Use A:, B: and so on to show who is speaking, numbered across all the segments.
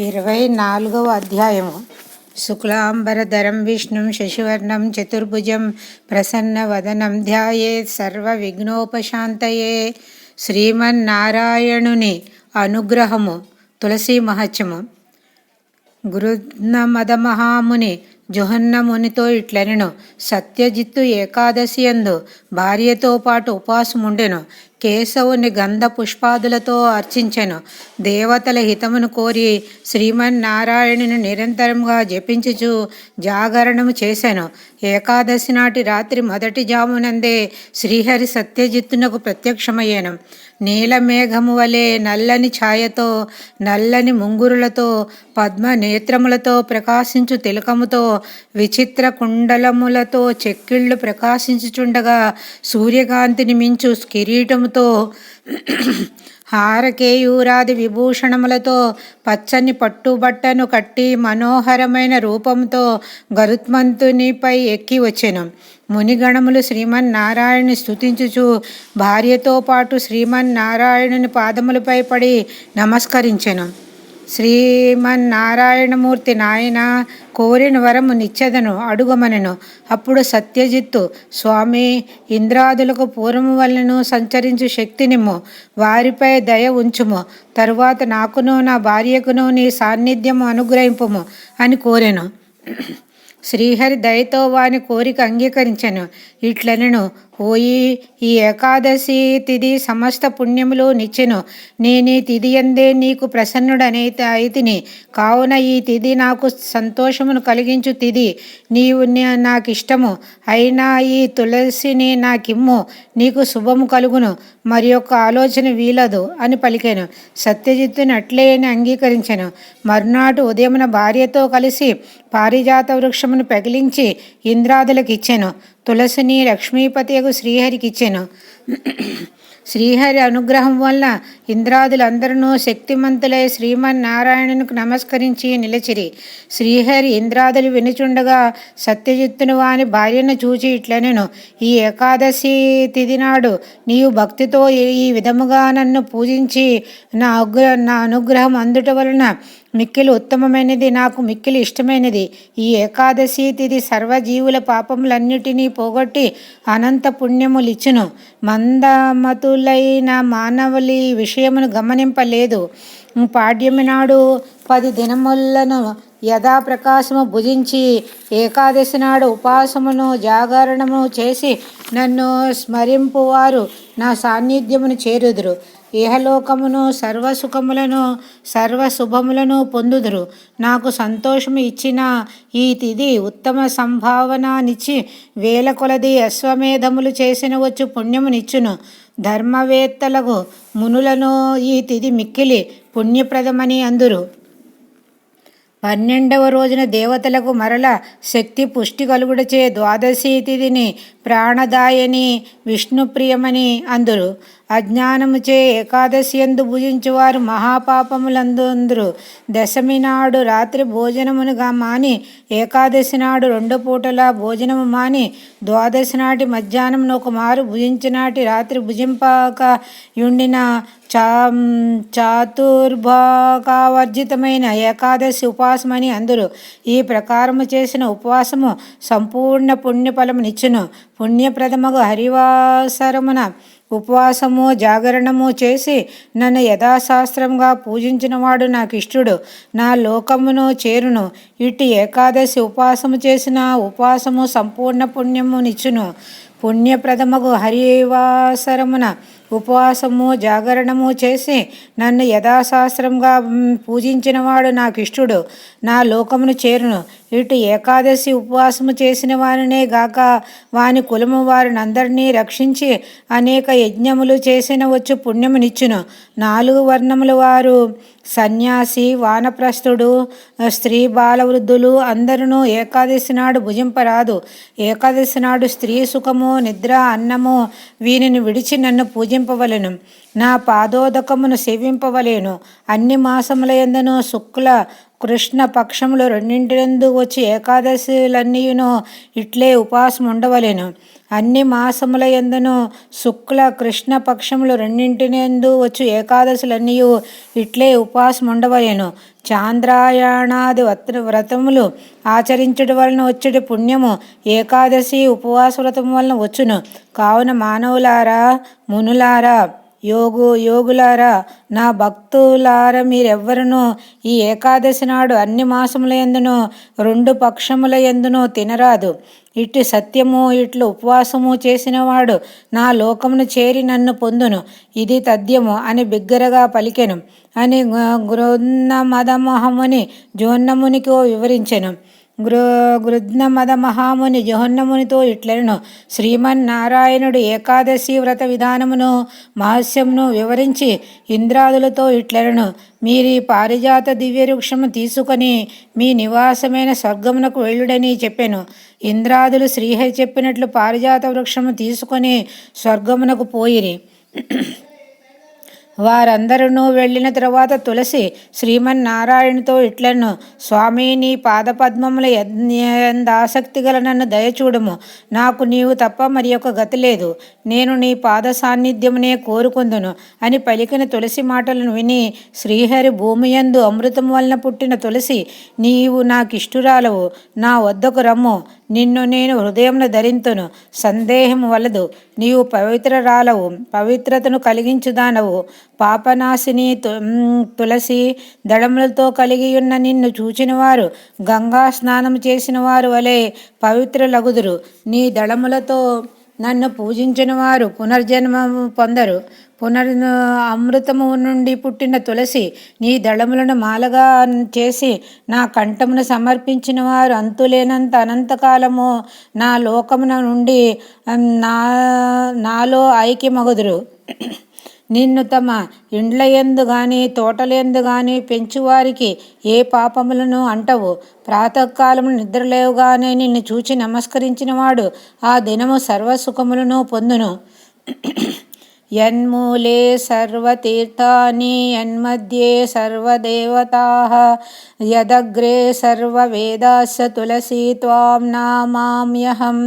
A: ఇరవై నాలుగవ అధ్యాయము. శుక్లాంబరధరం విష్ణుం శశివర్ణం చతుర్భుజం ప్రసన్నవదనం ధ్యాయే సర్వ విఘ్నోపశాంతయే శ్రీమన్నారాయణుని అనుగ్రహము తులసీ మహత్యము. గురున్నమదమహాముని జుహన్నమునితో ఇట్లనెను సత్యజిత్తు ఏకాదశి ఎందు భార్యతో పాటు ఉపాసముండెను కేశవుని గంధ పుష్పాదులతో అర్చించెను. దేవతల హితమును కోరి శ్రీమన్నారాయణుని నిరంతరంగా జపించుచు జాగరణము చేశాను ఏకాదశి నాటి రాత్రి మొదటి జామునందే శ్రీహరి సత్యజిత్తునకు ప్రత్యక్షమయ్యాను. నీలమేఘము వలె నల్లని ఛాయతో నల్లని ముంగురులతో పద్మ నేత్రములతో ప్రకాశించు తిలకముతో విచిత్ర కుండలములతో చెక్కిళ్ళు ప్రకాశించుచుండగా సూర్యకాంతిని మించు కిరీటము కిరీటముతో హారకేయూరాది విభూషణములతో పచ్చని పట్టుబట్టను కట్టి మనోహరమైన రూపంతో గరుత్మంతునిపై ఎక్కి వచ్చెను. మునిగణములు శ్రీమన్నారాయణుని స్థుతించుచు భార్యతో పాటు శ్రీమన్నారాయణుని పాదములపై పడి నమస్కరించెను. శ్రీమన్నారాయణమూర్తి నాయన కోరిన వరము నిచ్చెదను అడుగమనెను. అప్పుడు సత్యజిత్తు స్వామి ఇంద్రాదులకు పూర్వము వలనను సంచరించు శక్తినిమ్ము వారిపై దయ ఉంచుము. తరువాత నాకును నా భార్యకును నీ సాన్నిధ్యము అనుగ్రహింపుము అని కోరెను. శ్రీహరి దయతో వాని కోరిక అంగీకరించను. ఇట్లనెను ఓయి ఈ ఏకాదశి తిది సమస్త పుణ్యములు నిచ్చెను. నేను తిది ఎందే నీకు ప్రసన్నుడనైతే అయితిని. కావున ఈ తిది నాకు సంతోషమును కలిగించు తిది. నీవు నాకు ఇష్టము అయినా ఈ తులసిని నాకిమ్ము. నీకు శుభము కలుగును. మరి యొక్క ఆలోచన వీలదు అని పలికాను. సత్యజిత్తుని అట్లే అని అంగీకరించాను. మరునాడు ఉదయమున భార్యతో కలిసి పారిజాత వృక్షమును పెగిలించి ఇంద్రాదులకు ఇచ్చాను తులసిని లక్ష్మీపతియకు శ్రీహరికిచ్చెను శ్రీహరి అనుగ్రహం వల్ల ఇంద్రాదులందరూ శక్తిమంతులై శ్రీమన్నారాయణునికి నమస్కరించి నిలిచిరి. శ్రీహరి ఇంద్రాదులు వినుచుండగా సత్యజిత్తును వాని భార్యను చూచి ఇట్లనెను ఈ ఏకాదశి తిది నాడు నీవు భక్తితో ఈ విధముగా నన్ను పూజించి నా అగ్ర నా అనుగ్రహం అందుట వలన మిక్కిలి ఉత్తమమైనది నాకు మిక్కిలి ఇష్టమైనది. ఈ ఏకాదశి తిది సర్వజీవుల పాపములన్నిటినీ పోగొట్టి అనంత పుణ్యములిచ్చును. మందమతులైన మానవులి విషయమును గమనింపలేదు. పాడ్యమి నాడు పది దినములను యథాప్రకాశము భుజించి ఏకాదశి నాడు ఉపాసమును జాగరణము చేసి నన్ను స్మరింపువారు నా సాన్నిధ్యమును చేరుదురు. ఇహలోకమును సర్వసుఖములను సర్వశుభములను పొందుదురు. నాకు సంతోషము ఇచ్చిన ఈ తిది ఉత్తమ సంభావననిచ్చి వేల కొలది అశ్వమేధములు చేసిన వచ్చు పుణ్యమునిచ్చును. ధర్మవేత్తలకు మునులను ఈ తిది మిక్కిలి పుణ్యప్రదమని అందురు. పన్నెండవ రోజున దేవతలకు మరల శక్తి పుష్టి కలుగుడచే ద్వాదశీ తిథిని ప్రాణదాయని విష్ణుప్రియమని అందురు. అజ్ఞానముచే ఏకాదశి ఎందు భుజించువారు మహాపాపములందుందురు దశమి నాడు రాత్రి భోజనమునుగా మాని ఏకాదశి నాడు రెండు పూటల భోజనము మాని ద్వాదశి నాటి మధ్యాహ్నం ఒక మారు భుజించినాటి రాత్రి భుజింపాక యుండిన చా చాతుర్భాకావర్జితమైన ఏకాదశి ఉపవాసమని అందరు. ఈ ప్రకారము చేసిన ఉపవాసము సంపూర్ణ పుణ్యఫలమునిచ్చును. పుణ్యప్రదమగు హరివాసరమున ఉపవాసము జాగరణము చేసి నన్ను యథాశాస్త్రంగా పూజించినవాడు నాకు ఇష్టడు నా లోకమును చేరును. ఇటు ఏకాదశి ఉపవాసము చేసిన ఉపవాసము సంపూర్ణ పుణ్యము నిచ్చును. పుణ్యప్రదమగు హరివాసరమున ఉపవాసము జాగరణము చేసి నన్ను యథాశాస్త్రంగా పూజించినవాడు నాకు ఇష్టడు నా లోకమును చేరును. ఇటు ఏకాదశి ఉపవాసము చేసిన వారినే గాక వాని కులము వారినందరినీ రక్షించి అనేక యజ్ఞములు చేసిన వచ్చు పుణ్యమునిచ్చును. నాలుగు వర్ణముల వారు సన్యాసి వానప్రస్థుడు స్త్రీ బాలవృద్ధులు అందరూ ఏకాదశి నాడు భుజింపరాదు. ఏకాదశి నాడు స్త్రీ సుఖము నిద్ర అన్నము వీనిని విడిచి నన్ను పూజింపవలను. నా పాదోదకమును సేవింపవలేను. అన్ని మాసముల ఎందును శుక్ల కృష్ణ పక్షములు రెండింటినందు వచ్చి ఏకాదశులన్నీయును ఇట్లే ఉపవాసం ఉండవలేను. అన్ని మాసముల ఎందును శుక్ల కృష్ణ పక్షములు రెండింటినందు వచ్చు ఏకాదశులన్నీ ఇట్లే ఉపవాసం ఉండవలేను. చాంద్రాయణాది వ్రత వ్రతములు ఆచరించడం వలన వచ్చేటి పుణ్యము ఏకాదశి ఉపవాస వ్రతం వలన వచ్చును. కావున మానవులారా మునులారా యోగు యోగులారా నా భక్తులారా మీరెవ్వరునూ ఈ ఏకాదశి నాడు అన్ని మాసముల ఎందునో రెండు పక్షముల ఎందునో తినరాదు. ఇటు సత్యము ఇట్లు ఉపవాసము చేసినవాడు నా లోకమును చేరి నన్ను పొందును. ఇది తథ్యము అని బిగ్గరగా పలికెను. అని గృన్న మదమోహముని జోన్నమునికో వివరించెను. గృ గృద్నమద మహాముని జోహన్నమునితో ఇట్లను శ్రీమన్నారాయణుడు ఏకాదశి వ్రత విధానమును మహస్యమును వివరించి ఇంద్రాదులతో ఇట్లను మీరీ పారిజాత దివ్య వృక్షము తీసుకొని మీ నివాసమైన స్వర్గమునకు వెళ్ళుడని చెప్పాను. ఇంద్రాదులు శ్రీహరి చెప్పినట్లు పారిజాత వృక్షము తీసుకొని స్వర్గమునకు పోయిరి. వారందరూ వెళ్ళిన తరువాత తులసి శ్రీమన్నారాయణతో ఇట్లను స్వామి నీ పాదపద్మముల ఆసక్తి గల నన్ను దయచూడము నాకు నీవు తప్ప మరి ఒక గతి లేదు. నేను నీ పాద సాన్నిధ్యమునే కోరుకుందును అని పలికిన తులసి మాటలను విని శ్రీహరి భూమియందు అమృతం వలన పుట్టిన తులసి నీవు నాకిష్టురాలవు. నా వద్దకు రమ్ము. నిన్ను నేను హృదయంను ధరింతును. సందేహం వలదు. నీవు పవిత్రరాలవు. పవిత్రతను కలిగించుదానవు. పాపనాశిని తులసి దళములతో కలిగి ఉన్న నిన్ను చూచినవారు గంగా స్నానం చేసిన వారు వలె పవిత్రులగుదురు. నీ దళములతో నన్ను పూజించిన వారు పునర్జన్మము పొందరు. పునర్ అమృతము నుండి పుట్టిన తులసి నీ దళములను మాలగా చేసి నా కంఠమును సమర్పించిన వారు అంతులేనంత అనంతకాలము నా లోకమున నుండి నా నాలో ఐక్యమగుదురు. నిన్ను తమ ఇండ్లయందు గాని తోటలందు గాని పెంచువారికి ఏ పాపములను అంటవు? ప్రాతకాలము నిద్రలేవుగానే నిన్ను చూచి నమస్కరించిన వాడు ఆ దినము సర్వసుఖములను పొందును. యన్మూలే సర్వతీర్థాని యన్మధ్యే సర్వదేవతా యదగ్రే సర్వవేదాస్య తులసి త్వాం నామామ్యహం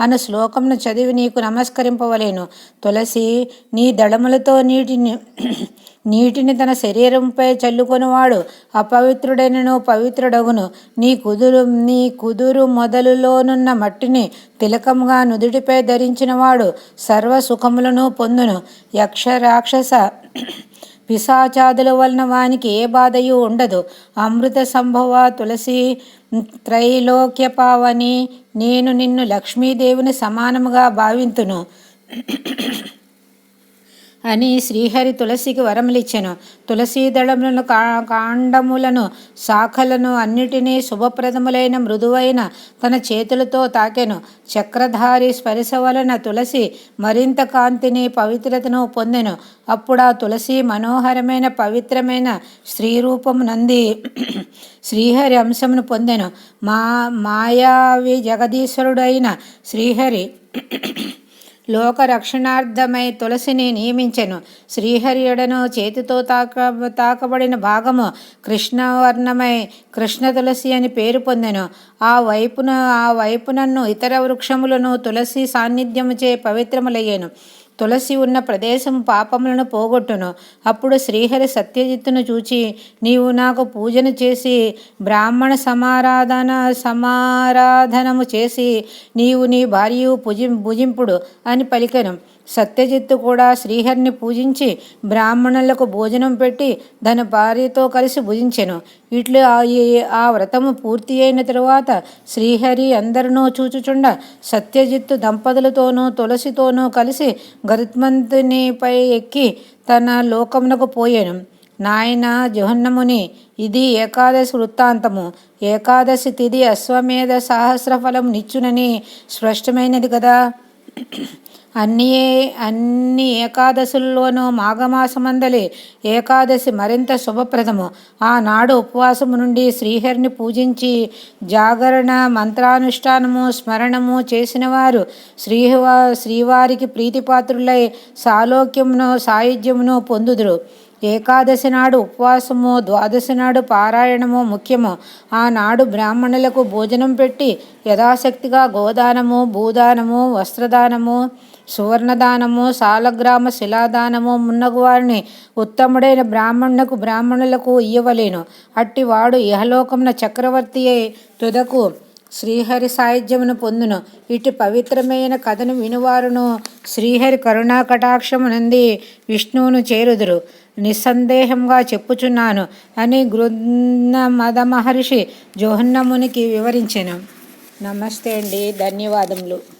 A: అను శ్లోకంను చదివి నీకు నమస్కరింపవలేను. తులసి నీ దళములతో నీటిని నీటిని తన శరీరంపై చల్లుకొనివాడు. అపవిత్రుడైనను పవిత్రుడగును. నీ కుదురు నీ కుదురు మొదలులోనున్న మట్టిని తిలకంగా నుదుటిపై ధరించినవాడు సర్వ సుఖములను పొందును. యక్ష రాక్షస పిశాచాదుల వలన వానికి ఏ బాధయు ఉండదు. అమృత సంభవ తులసి త్రైలోక్య పావని నేను నిన్ను లక్ష్మీదేవిని సమానముగా భావింతును. అని శ్రీహరి తులసికి వరములిచ్చెను. తులసీ దళములను కా కాండములను శాఖలను అన్నిటినీ శుభప్రదములైన మృదువైన తన చేతులతో తాకెను. చక్రధారి స్పరిశ వలన తులసి మరింత కాంతిని పవిత్రతను పొందెను. అప్పుడు ఆ తులసి మనోహరమైన పవిత్రమైన స్త్రీరూపము నంది శ్రీహరి అంశమును పొందెను. మా మాయావి జగదీశ్వరుడైన శ్రీహరి లోక రక్షణార్థమై తులసిని నియమించెను. శ్రీహరియుడను చేతితో తాక తాకబడిన భాగము కృష్ణవర్ణమై కృష్ణ తులసి అని పేరు పొందెను. ఆ వైపున ఆ వైపునన్ను ఇతర వృక్షములను తులసి సాన్నిధ్యముచే పవిత్రములయ్యాను. తులసి ఉన్న ప్రదేశం పాపములను పోగొట్టును. అప్పుడు శ్రీహరి సత్యజిత్తును చూచి నీవు నాకు పూజను చేసి బ్రాహ్మణ సమారాధన సమారాధనము చేసి నీవు నీ భార్య భుజి భుజింపుడు అని పలికెను. సత్యజిత్తు కూడా శ్రీహరిని పూజించి బ్రాహ్మణులకు భోజనం పెట్టి తన భార్యతో కలిసి భుజించెను. ఇట్లు ఆ వ్రతము పూర్తి అయిన తరువాత శ్రీహరి అందరినో చూచుచుండ సత్యజిత్తు దంపతులతోనూ తులసితోనూ కలిసి గరుత్మంతునిపై ఎక్కి తన లోకమునకు పోయాను. నాయన జహన్నముని ఇది ఏకాదశి వృత్తాంతము. ఏకాదశి తిది అశ్వమేధ సహస్రఫలం నిచ్చునని స్పష్టమైనది కదా? అన్ని అన్ని ఏకాదశుల్లోనూ మాఘమాసమందలి. ఏకాదశి మరింత శుభప్రదము. ఆనాడు ఉపవాసము నుండి శ్రీహరిని పూజించి జాగరణ మంత్రానుష్ఠానము స్మరణము చేసినవారు శ్రీవా శ్రీవారికి ప్రీతిపాత్రులై సాలోక్యమును సాయుధ్యమును పొందుదురు. ఏకాదశి నాడు ఉపవాసము ద్వాదశి నాడు పారాయణము ముఖ్యము. ఆనాడు బ్రాహ్మణులకు భోజనం పెట్టి యథాశక్తిగా గోదానము భూదానము వస్త్రదానము సువర్ణదానము సాలగ్రామ శిలాదానము మున్నగు వారిని ఉత్తముడైన బ్రాహ్మణులకు బ్రాహ్మణులకు ఇయ్యవలేను. అట్టివాడు ఇహలోకమున చక్రవర్తి అయి తుదకు శ్రీహరి సాయుధ్యమును పొందును. ఇటు పవిత్రమైన కథను వినువారును శ్రీహరి కరుణా కటాక్షమునంది విష్ణువును చేరుదురు. నిస్సందేహంగా చెప్పుచున్నాను అని గృహ మద మహర్షి జోహన్నమునికి వివరించాను. నమస్తే అండి ధన్యవాదములు.